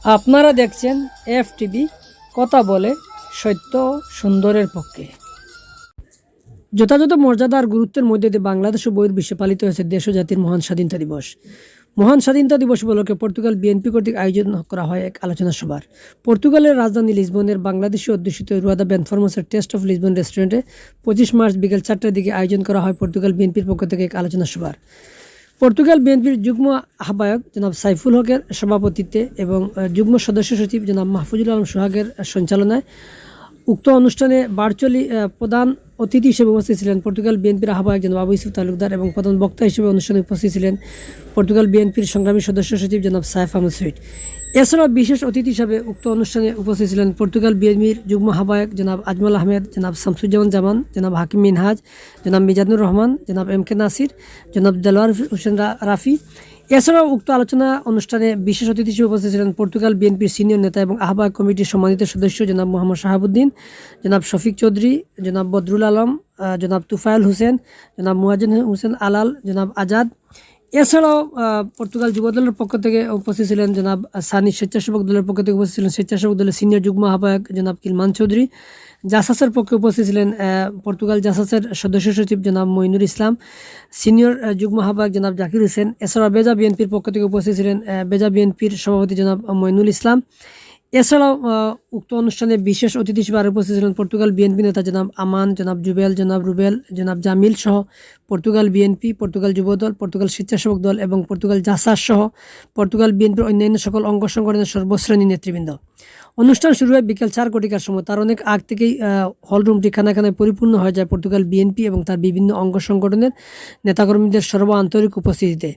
আপনারা দেখছেন F TV কথা বলে সত্য সুন্দরের পক্ষে। যথাযথ মর্যাদা আর গুরুত্বের মধ্যে দিয়ে বাংলাদেশ ও বহির্বিশ্বে পালিত হয়েছে দেশ ও জাতির মহান স্বাধীনতা দিবস। মহান স্বাধীনতা দিবস উপলক্ষে পর্তুগাল বিএনপি কর্তৃক আয়োজন করা হয় এক আলোচনা সভার। পর্তুগালের রাজধানী লিসবনের বাংলাদেশি অধ্যুষিত রুয়াদা বেনফরমাসের টেস্ট অফ লিসবন রেস্টুরেন্টে পঁচিশ মার্চ বিকেল চারটার দিকে আয়োজন করা হয় পর্তুগাল বিএনপির পক্ষ থেকে এক আলোচনা সভার। পর্তুগাল বিএনপির যুগ্ম আহ্বায়ক জনাব সাইফুল হকের সভাপতিত্বে এবং যুগ্ম সদস্য সচিব জনাব মাহফুজুল আলম সোহাগের সঞ্চালনায় উক্ত অনুষ্ঠানে ভার্চুয়ালি প্রধান অতিথি হিসেবে উপস্থিত ছিলেন পর্তুগাল বিএনপির আহ্বায়ক জনাব আবু ইসুফ তালুকদার এবং প্রধান বক্তা হিসেবে অনুষ্ঠানে উপস্থিত ছিলেন পর্তুগাল বিএনপির সংগ্রামী সদস্য সচিব জনাব সাইফ আহমদ সুইট এছাড়াও বিশেষ অতিথি হিসাবে উক্ত অনুষ্ঠানে উপস্থিত ছিলেন পর্তুগাল বিএনপির যুগ্ম আহ্বায়ক জনাব আজমল আহমেদ, জনাব শামসুজ্জামান জামান জনাব হাকিম মিনহাজ, জনাব মিজানুর রহমান, জনাব এম কে নাসির, জনাব দেলোয়ার হোসেন রাফি। এছাড়াও উক্ত আলোচনা অনুষ্ঠানে বিশেষ অতিথি হিসেবে উপস্থিত ছিলেন পর্তুগাল বিএনপির সিনিয়র নেতা এবং আহ্বায়ক কমিটির সম্মানিত সদস্য জনাব মোহাম্মদ শাহাবুদ্দিন, জনাব শফিক চৌধুরী, জনাব বদরুল আলম জনাব তুফাইল হোসেন, জনাব মুয়াজিন হোসেন আলাল, জনাব আজাদ। এছাড়াও পর্তুগাল যুব দলের পক্ষ থেকে উপস্থিত ছিলেন জনাব সানি স্বেচ্ছাসেবক দলের পক্ষ থেকে উপস্থিত ছিলেন স্বেচ্ছাসেবক দলের সিনিয়র যুগ্ম আহ্বায়ক জনাব কিলমান চৌধুরী। জাসাসের পক্ষে উপস্থিত ছিলেন পর্তুগাল জাসাসের সদস্য সচিব জনাব মইনুর ইসলাম, সিনিয়র যুগ্ম আহ্বায়ক জনাব জাকির হোসেন। এছাড়াও বেজা বিএনপির পক্ষ থেকে উপস্থিত ছিলেন বেজা বিএনপির সভাপতি জনাব মইনুল ইসলাম। এছাড়াও উক্ত অনুষ্ঠানে বিশেষ অতিথি হিসেবে আরও উপস্থিত ছিলেন পর্তুগাল বিএনপি নেতা জনাব আমান, জনাব জুবেল, জনাব রুবেল, জনাব জামিল সহ Portugal BNP, Portugal Jubodal, Portugal Swechchhasebak Dal এবং পর্তুগাল জাসাস সহ পর্তুগাল বিএনপির অন্যান্য সকল অঙ্গ সংগঠনের সর্বশ্রেণী নেতৃবৃন্দ। অনুষ্ঠান শুরু হয় বিকেল চার কোটিকার সময়। তার অনেক আগ থেকেই হলরুমটি খানাখানায় পরিপূর্ণ হয়ে যায় পর্তুগাল বিএনপি এবং তার বিভিন্ন অঙ্গ সংগঠনের নেতাকর্মীদের সর্ব আন্তরিক উপস্থিতিতে।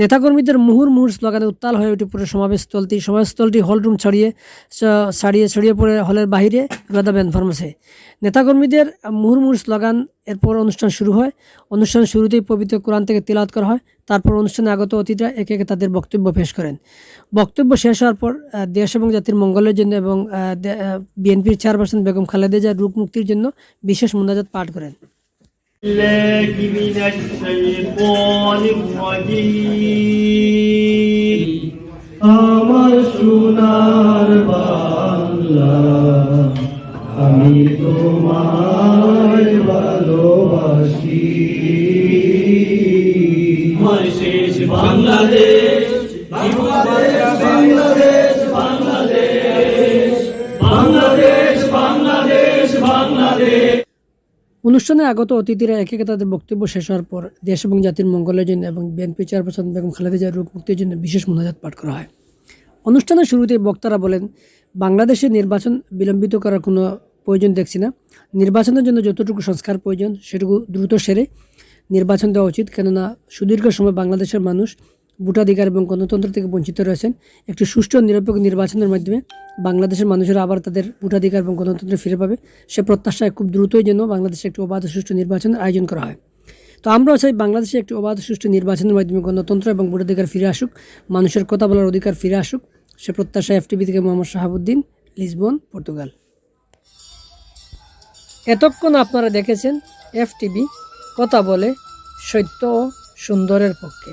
নেতাকর্মীদের মুহুর মুহুর স্লোগানে উত্তাল হয়ে ওঠে পুরো সমাবেশস্থলটি। সমাবেশস্থলটি হলরুম ছড়িয়ে ছাড়িয়ে, ছড়িয়ে পড়ে হলের বাহিরে রাদা ব্যান ফার্মাসে। নেতাকর্মীদের মুহুর মুহুর স্লোগান এরপর অনুষ্ঠান শুরু হয়। অনুষ্ঠান শুরুতেই পবিত্র কোরআন থেকে তিলাওয়াত করা হয়। তারপর অনুষ্ঠানে আগত অতিথিরা একে একে তাদের বক্তব্য পেশ করেন। বক্তব্য শেষ হওয়ার পর দেশ এবং জাতির মঙ্গলের জন্য এবং বিএনপির চেয়ারপারসন বেগম খালেদা জিয়ার রূপ মুক্তির জন্য বিশেষ মোনাজাত পাঠ করেন। আমার সোনার বাংলা আমি তোমার ভালোবাসি। বাংলাদেশ বাংলাদেশ বাংলাদেশ। অনুষ্ঠানে আগত অতিথিরা একে একে তাদের বক্তব্য শেষ হওয়ার পর দেশ এবং জাতির মঙ্গলের জন্য এবং বিএনপি চেয়ারপারসন বেগম খালেদা জিয়ার রোগ মুক্তির জন্য বিশেষ মোনাজাত পাঠ করা হয়। অনুষ্ঠানের শুরুতে বক্তারা বলেন, বাংলাদেশে নির্বাচন বিলম্বিত করার কোনো প্রয়োজন দেখছি না। নির্বাচনের জন্য যতটুকু সংস্কার প্রয়োজন, সেটুকু দ্রুত সেরে নির্বাচন দেওয়া উচিত। কেননা সুদীর্ঘ সময় বাংলাদেশের মানুষ ভোটাধিকার এবং গণতন্ত্র থেকে বঞ্চিত রয়েছেন। একটি সুষ্ঠু নিরপেক্ষ নির্বাচনের মাধ্যমে বাংলাদেশের মানুষেরা আবার তাদের ভোটাধিকার এবং গণতন্ত্র ফিরে পাবে। সে প্রত্যাশায় খুব দ্রুতই যেন বাংলাদেশে একটি অবাধ সুষ্ঠু নির্বাচনের আয়োজন করা হয়। তো আমরাও চাই বাংলাদেশে একটি অবাধ সুষ্ঠু নির্বাচনের মাধ্যমে গণতন্ত্র এবং ভোটাধিকার ফিরে আসুক, মানুষের কথা বলার অধিকার ফিরে আসুক। সে প্রত্যাশা এফটিভি থেকে মোহাম্মদ শাহাবুদ্দিন, লিসবন, পর্তুগাল। এতক্ষণ আপনারা দেখেছেন এফটিভি কথা বলে সত্য ও সুন্দরের পক্ষে।